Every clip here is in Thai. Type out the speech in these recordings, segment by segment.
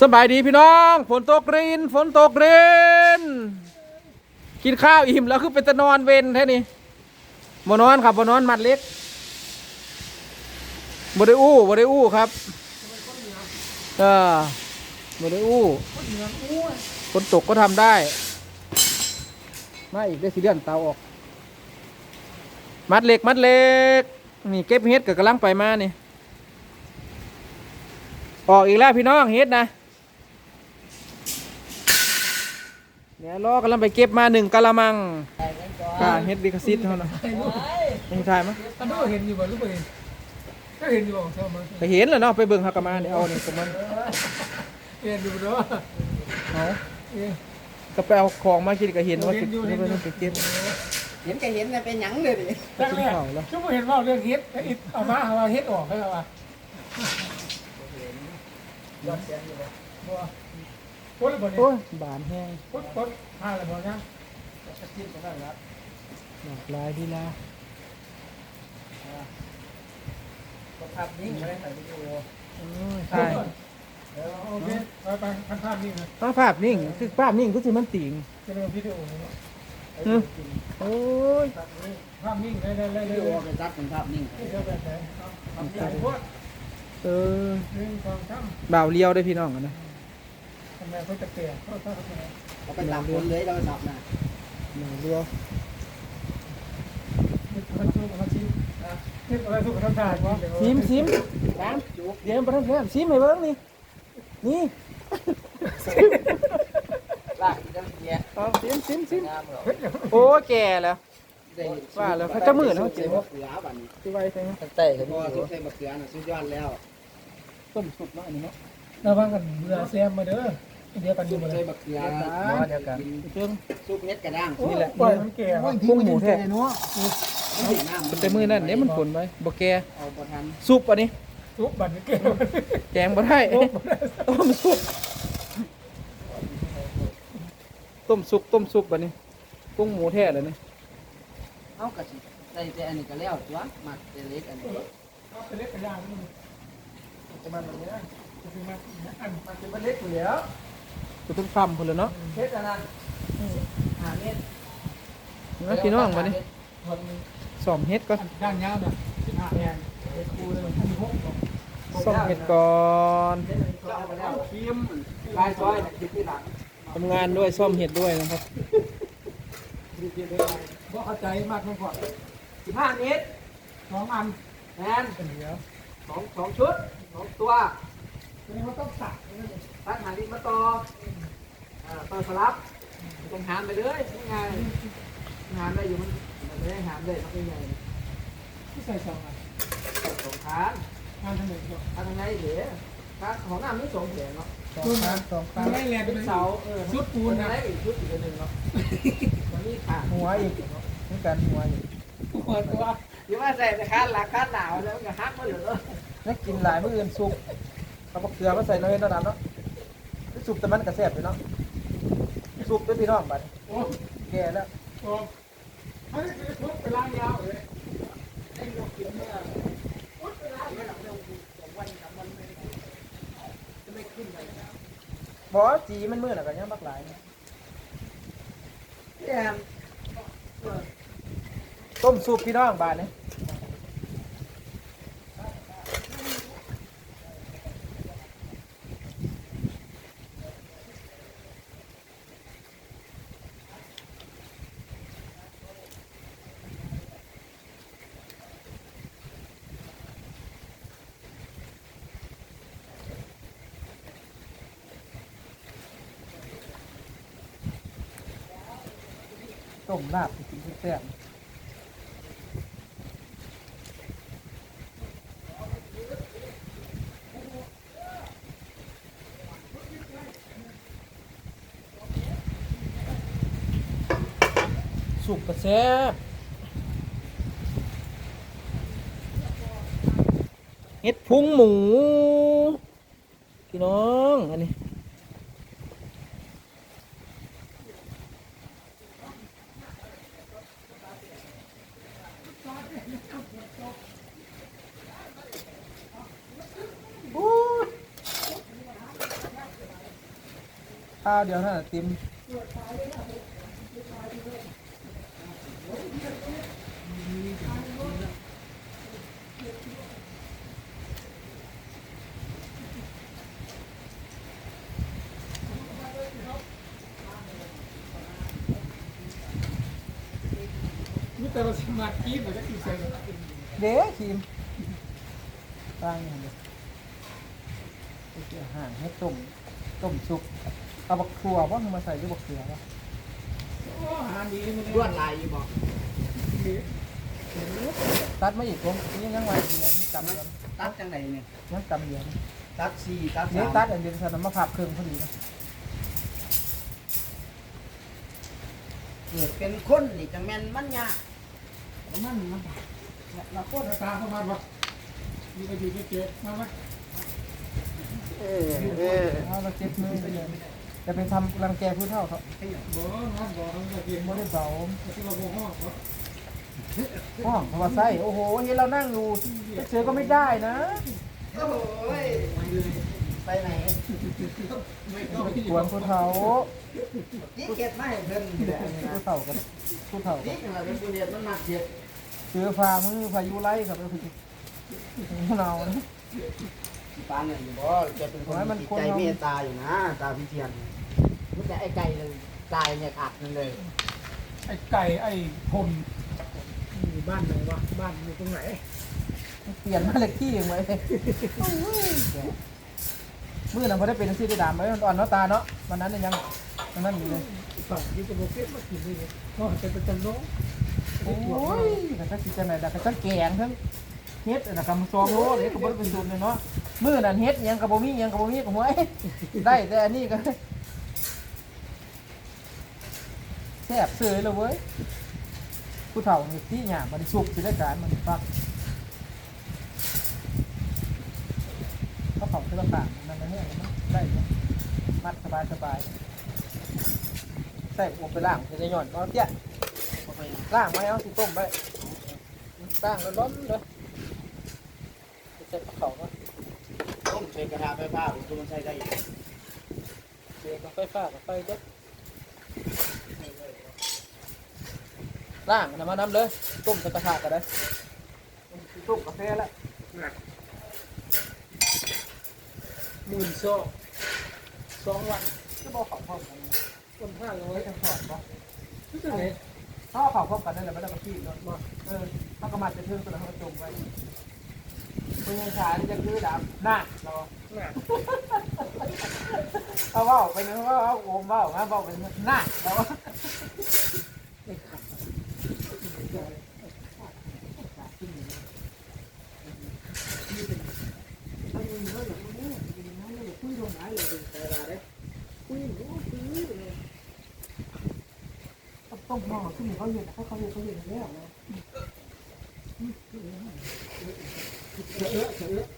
สบายดีพี่น้อง ฝนตกริน ฝนตกริน กินข้าวอิ่มแล้วคือเป็นตะนอนเวนแท่นี้บนอนครับบนอนมัดเล็กบ่ได้อู้บ่ได้อู้ครับเออบ่ได้อู้ฝนตกก็ทำได้ มาอีกได้สิเดือนเตาออก มัดเหล็กมัดเหล็ก นี่เก็บเฮ็ดกับกำลังไปมานี่ออกอีกแล้วพี่น้องเฮ็ดนะ เดี๋ยวรอกำลังไปเก็บมาหนึ่งกะละมังค่ะเฮ็ดดิคาซิตเท่านั้นยังถ่ายมั้ยอันนู้นเห็นอยู่บ่รู้บ่เห็นก็เห็นอยู่บ่ชอบมั้ยไปเห็นแล้วเนาะไปเบิ่งเฮากะมาเดี๋ยวเอานี่กับมันเห็นอยู่บ่เนาะเอาเอ้ยก็ไปเอาของมาคิดก็เห็นว่าสิจะไปต้องไปเก็บเห็นก็เห็นแต่เป็นหยังเลยดิแรกแรกชั่วโมงเห็นว่าเรื่องเฮ็ดไอ้อิดเอามาเอามาเฮ็ดออกให้เอามาบ่ พ้นบ่เนี่โอ้ยยบานแห้งพ้นพ้นพาแล้วบ่นะหลากหลายดีลาภาพนิ่งไม่ได้ถ่ายวิดีโอโอ้ยใช่โอเคไปไปพันภาพนี่นะต้องภาพนิ่ง คือภาพนิ่งก็สิมันติ่งจะเริ่มวิดีโอเนาะหึโอ้ยภาพนิ่งได้ได้ได้วิได้ดีโอเป็นซับเป็นภาพนิ่งเดี๋ยวแบบไหนทำใหญ่พวดเออหนึ่งสองสามบ่าวเลี้ยวได้พี่น้องอะนะทำไมเขาจะเปลี่ยนเขาเขาเขาเขาไปตามคนเลยเราไปสับนะบ่าวเลี้ยวมันสู้กับมันชิมนี่อะไรสู้กับท่านชายมั้งซิมซิมตามเดี๋ยวประทับแท้ซิมให้เบิ่งนี่นี่ลากจังเกียเอาซิมซิมซิมงามหรอโอ้ยแก่แล้วได้ว่าแล้วเขาจะมืดแล้วเจ็บมะเขือบัดนี้สิไว้ใช่ไหมตั้งแต่เขาบอกทุกเส้นมะเขือน่ะสุดยอดแล้วต้มสุดเนาะอันนี้เนาะระวังกันเรือแซมมาเด้อ เดียวกันอยู่ปมาเลยนมะเขือเดียวกันเพิ่งซุปเม็ดกระด้างนี่แหละปล่อยมันแก่พุ่งหมูแท้มันสีน้ำแต่มือนั่นเดี๋ยมันผลไว้บ่แก่ซุปอันนี้ทุบบัตรแก่แกงบ่ได้ต้มซุปต้มซุปต้มซุปอันนี้กุ้งหมูแท้เลยนี่เอากระสิใส่แต่อันนี้ก็แล้วตัวหมักแต่เล็กอันนี้เป็นเล็กกระยางนี่ประมาณนี้นะคือมันอันมันเป็นเล็กอยู่แล้ว ก็ต้องคำพุ่นเลยเนาะเม็ดอันนั้นหาเม็ดนะพี่น้องมานี่มันสอมเฮ็ดก่อนด้านยาวน่ะสิบห้าแพงเล็กคูเลยมันมีหกสอมเฮ็ดก่อนเอาไปแล้วครีมลายซอยติดที่หลังทำงานด้วยซ่อมเห็ดด้วยนะครับเพราะเข้าใจมากมันก่อนสิบห้าเมตรสองอันแมนเป็นเดียวสองสองชุดสองตัว ต้องตัดตั้งหาดินมาต่ออ่าต่อสลับต้องหามไปเลยนี่ไงหามได้อยู่มันมันไม่ได้หามเลยมันไม่ใหญ่ที่ใส่สองอันสองขานงานทั้งหมดก็ทำยังไงเดี๋ยวขาของหน้ำไม่สองแขนเนาะสองครั้งสองครั้งไม่แรงเป็เป็นเสาเออชุดปูนนะได้อีกชุดอีกอันหนึ่งเนาะวันนี้ขาหัวอีกนี่การหัวอีกหัวตัวอย่าว่าใส่แต่คาดหลักคาดหนาวแล้วก็ฮักมาเหลือนักกินหลายมื้ออื่นสุก เอาบักเกลือมาใส่น้อยระดับเนาะสุกแต่มันกระแสบเลยเนาะสุกด้วยพี่น้องบัดนี้โอ้แก่แล้วโหอันนี้คือทุบไปล้างยาวเลยบ่จีมันมื้อน่ะก็ยังบักหลายนะแย่ต้มซุปพี่น้องบาดนี้ ต้มลาบสิแซ่บสุกก็แซ่บเฮ็ดพุงหมู พี่น้อง อันนี้ ข้าวเดียวเท่านั้นเต็มๆนี่แต่เราสมาธิมันจะกินใส่เด้ทีมตั้งอย่างเดียวไปเกี่ยวห่างให้ต้มต้มสุก เอาบักถั่วว่ามึงมาใส่ด้วยบักเขือวะโอ้อาหารดีมันลวดลายอยู่บอกดีตัดมาอีกผมนี่ยังไงเดียวนี่กำเดียวตัดจังไหนเนี่ยยังกำเดียวนี่ตัดสี่ตัดนี่สามตัดอันเดียวใส่น้ำมะพร้าวเครื่องพอดีนะเกิดเป็นคนนี่จังแม่นมันยากมันมันเราโคตรตาเข้ามาบ่มีก็อยู่เจ๊มาไหมเออเออเอาเราเจ็บมือไปเลย จะไปทำรังแกผู้เฒ่าเขาบ่นอนบ่นอนเย็นไม่บ่ได้เบาที่เราบ่ห้องบ่ห้องเพราะว่าไส้โอ้โหเห็นเรานั่งอยู่เจอก็ไม่ได้นะโอ้ยไม่เลยไปไหนไม่ไปต้องกวนผู้เฒ่านี่เก็บมาให้เพิ่นนี่แหละนี่นะผู้เฒ่ากันผู้เฒ่ากันี่นเราเป็นผู้เรียนมันหนักเจ็บเจอฟ้ามือพายุไล่ครับไอ้ผู้หนาวนะปานนั่นอยู่บ่จะเป็นคนจิตใจเมตตาอยู่นะ ตาพิเทียน มันจะไอ้ไก่เลยตายเนี่ยขาดนั่นเลยไอ้ไก่ไอ้พลอยู่บ้านไหนวะบ้านอยู่ตรงไหนเปลี่ยนมาเล็กที่ยังไงมือนั้นพอได้เป็นที่ได้ดามไว้อ่อนเนาะตาเนาะวันนั้นยังวันนั้นอยู่เลยฝั่งที่จะบอกเก็บมากินเลยเนี่ยก็เป็นประจำโลกโอ้ยแต่ถ้าคิดจะไหนแต่ก็ทั้งแกงทั้งเฮ็ดนะกำซองโลเลยก็บ่ได้เป็นสูตรเลยเนาะมือนั้นเฮ็ดยังกระบ่มียังกระบ่มีก็หวยได้แต่อันนี้ก็แซ่บเสยเลยเว้ยผู้เฒ่านี่ที่หยาบมันสุกสิได้การมันฟักเขาเผาเสื้อต่างนั่นนะเนี่ยมันได้เนาะมัดสบายสบายใส่อบไปล่างจะได้หย่อนเอาเตี้ยล่างไว้เอาสิต้มไปล่างแล้วล้มเลยเสร็จเขาก็ต้มใช้กระทะไฟฟ้าผมตัวมันใช้ได้อยู่เดี๋ยวกับไฟฟ้ากับไฟเด็ด ล่างน้ำมันน้ำเลยต้มใส่กระทะก็ได้ต้มกาแฟแล้วหมื่นสองสองวันก็บอกของพร้อมกันคนห้าร้อไว้ยทางถอดบอกที่ไหนถ้าเอาเผาพร้อมกันนั่นแหละไม่ได้กระพี่เนาะบอกเออถ้ากระมัดจะเพิ่มตัวแล้วเขาจมไว้เพื่อนชายนี่จะคือดำหน้าเราน่ะ เอาเว่าไปนะว่าเอาโอมเว่ามาเว่าไปหน้าเราต้องมองขึ้นเขาเห็นเขาเขาเห็นเขาเห็นแล้วนะเสือเอะเสือเอะ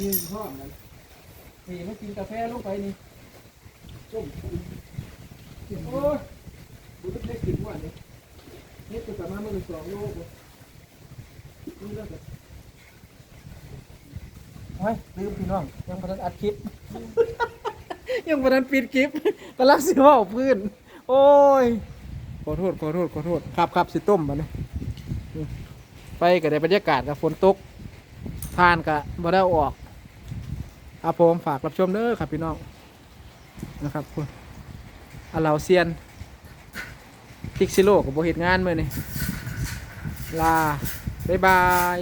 ยืนห้องนั้ นี่มากินกาแฟลงไปนี่ส้มโอ้ยดูต้องได้กินวันนี้นี่ตัวสามารถมันสองโลกนี่แล้วกันเฮ้ยลืมพี่น้อง ยังพนันอัดคลิป ยังพนันปิดคลิปกำลังสิว่าพื้น โอ้ย ขอโทษ ขอโทษ ขอโทษครับครับสิต้มมาเนี่ยไปกับในบรรยากาศกับฝนตกทานกับบ่ได้เอาออก อาผมฝากรับชมเด้อครับพี่น้องนะครับคุณอาเหลาเซียนพิกซิโลกับโบเหตุงานเมื่อนี่ลา บ๊ายบาย